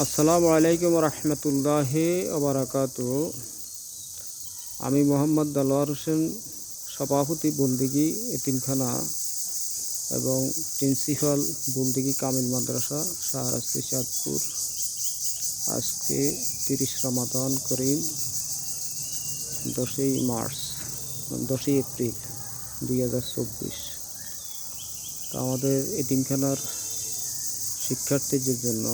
আসসালামু আলাইকুম রহমতুল্লাহি ওবরাকাত আমি মোহাম্মদ দালোয়ার হোসেন, সভাপতি বন্দিগি এতিমখানা এবং প্রিন্সিপাল বন্দিগি কামিল মাদ্রাসা শাহরাস্তি চাঁদপুর আজকে তিরিশ রমাদান করিম, দশই মার্চ, দশই এপ্রিল দুই হাজার চব্বিশ। তো আমাদের এতিমখানার শিক্ষার্থীদের জন্য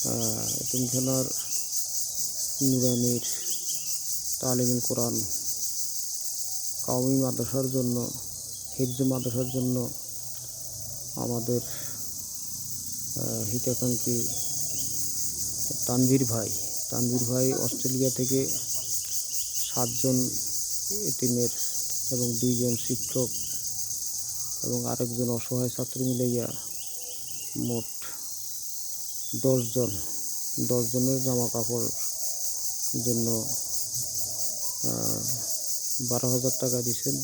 এতিমখানার নুরানির তালিমুল কোরআন কাউমি মাদ্রাসার জন্য, হিফজ মাদ্রাসার জন্য আমাদের হিতাকাঙ্ক্ষী তানভীর ভাই। তানভীর ভাই অস্ট্রেলিয়া থেকে সাতজন এতিমের এবং দুইজন শিক্ষক এবং আরেকজন অসহায় ছাত্র মিলাইয়া মোট দশজন, দশজনের জামা কাপড় জন্য বারো হাজার টাকা দিয়েছেন।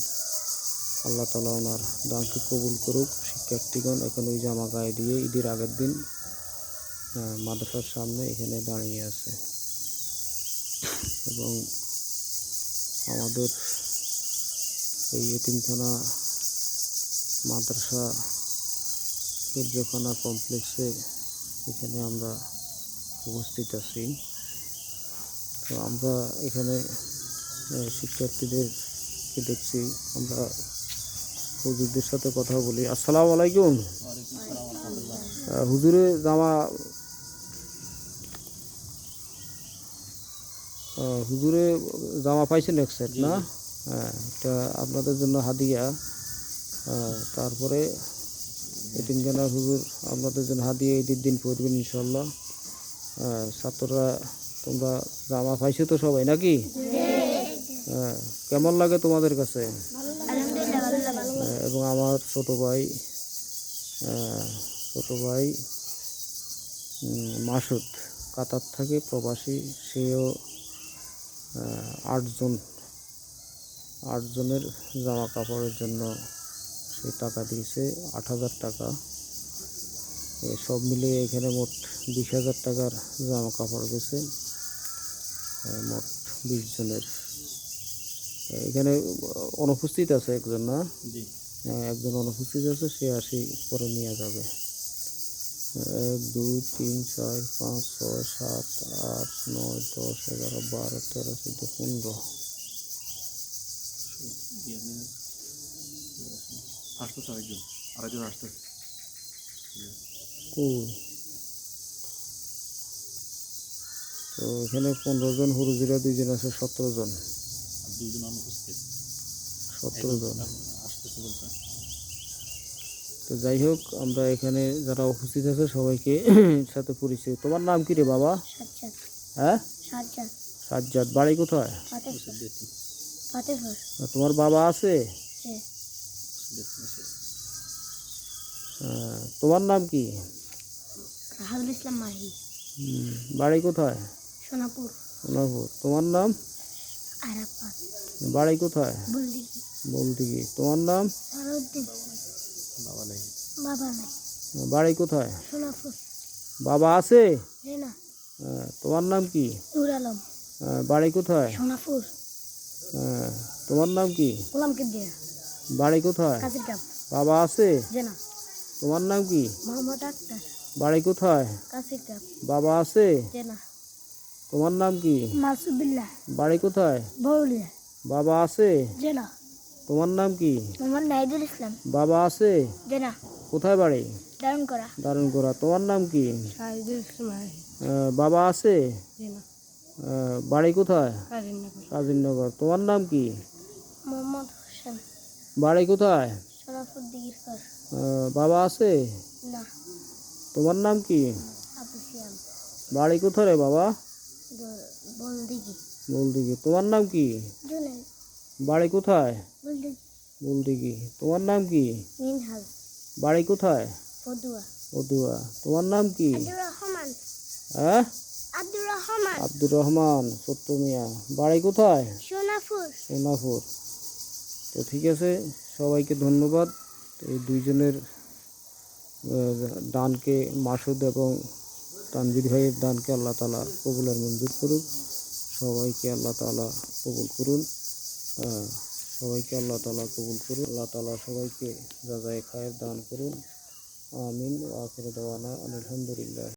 আল্লাহ তালা ওনার দানকে কবুল করুক। শিক্ষার্থীগণ এখন ওই জামা গায়ে দিয়ে ঈদের আগের দিন মাদ্রাসার সামনে এখানে দাঁড়িয়ে আছে। এবং আমাদের এই এতিমখানা মাদ্রাসা হিফজখানা কমপ্লেক্সে এখানে আমরা উপস্থিত আছি। তো আমরা এখানে আহ, শিক্ষার্থীদেরকে দেখছি। আমরা হুজুরদের সাথে কথা বলি। আসসালামু আলাইকুম। হুজুরে জামা হুজুরে জামা পাইছেন এক সেট না? হ্যাঁ এটা আপনাদের জন্য হাদিয়া। তারপরে এতিমখানা হুজুর আপনাদের জন্য হাদিয়া ঈদের দিন পড়বেন ইনশাল্লাহ আহ, ছাত্ররা তোমরা জামা পাইছো তো সবাই নাকি? হ্যাঁ কেমন লাগে তোমাদের কাছে? এবং আমার ছোট ভাই আহ, ছোট ভাই মাসুদ কাতার থাকে প্রবাসী সেও আটজন আটজনের জামা কাপড়ের জন্য সে টাকা দিয়েছে আট হাজার টাকা। সব মিলিয়ে এখানে মোট বিশ হাজার টাকার জামা কাপড় গেছে। মোট বিশ জনের। এখানে অনুপস্থিত আছে একজন না? হ্যাঁ, একজন অনুপস্থিত আছে সে আসি পরে নিয়ে যাবে। এক দুই তিন চার পাঁচ ছয় সাত আট নয় দশ এগারো বারো তেরো চোদ্দ পনেরো। আসতেছে আরেকজন আরেকজন আসতেছে। তো এখানে পনেরো জন হুরুজিরা দুইজন আছে সতেরো জন। দুজন অনুপস্থিত সতেরো জন। আসতেছে বলছে। তো যাই হোক আমরা এখানে যারা উপস্থিত আছে সবাইকে সাথে পরিচয়। তোমার নাম কি রে বাবা? হ্যাঁ? সাজ্জাদ। বাড়ি কোথায়? তোমার বাবা আছে? তোমার নাম কি? রাহাদুল ইসলাম মাহি। বাড়ি কোথায়? সোনাপুর। সোনাপুর। তোমার নাম? আরাফাত। বাড়ি কোথায়? বুলদিঘি। বলতে কি তোমার নাম? সারউদ্দিন বাবা নেই। বাবা নাই। বাড়ি কোথায়? সোনাপুর। বাবা আছে? রেনা। হ্যাঁ, তোমার নাম কি? নুর আলম। হ্যাঁ, বাড়ি কোথায়? সোনাপুর। হ্যাঁ, তোমার নাম কি? গোলাম বাড়ি কোথায়? বাবা আছে? তোমার নাম কি? মোহাম্মদ আক্তার। বাড়ি কোথায়? বাবা আছে? জেনা। তোমার নাম কি? মাসুবিল্লাহ বাড়ি কোথায়? বাবা আছে? জেনা। তোমার নাম কি? মোহাম্মদ নাহিদুল ইসলাম। বাবা আছে? জেনা। কোথায় বাড়ি? দারুণ করা দারুণ করা তোমার নাম কি? ইসলাম বাবা আছে? জেনা। বাড়ি কোথায়? কাজিনগর। তোমার নাম কি? মোহাম্মদ হোসেন। বাড়ি কোথায়? বাবা আছে? না। তোমার নাম কি? বাড়ি কোথায় রে বাবা? বলদিঘি। তোমার নাম কি? বাড়ি কোথায়? বলদিঘি। তোমার নাম কি? বাড়ি কোথায়? অদুয়া তোমার নাম কি? হ্যাঁ? আব্দুর রহমান। আব্দুর রহমান সত্য মিয়া। বাড়ি কোথায়? সোনাপুর। সোনাপুর। তো ঠিক আছে। সবাইকে ধন্যবাদ। এই দুইজনের ডানকে মাসুদ এবং তানবির ভাইয়ের দানকে আল্লাহ তালা কবুল আর মঞ্জুর করুন সবাইকে আল্লাহ তালা কবুল করুন। সবাইকে আল্লাহ তালা কবুল করুন। আল্লাহ তালা সবাইকে যা যায় খায়ের দান করুন। আমিন। আখির দাওয়ানা আলহামদুলিল্লাহ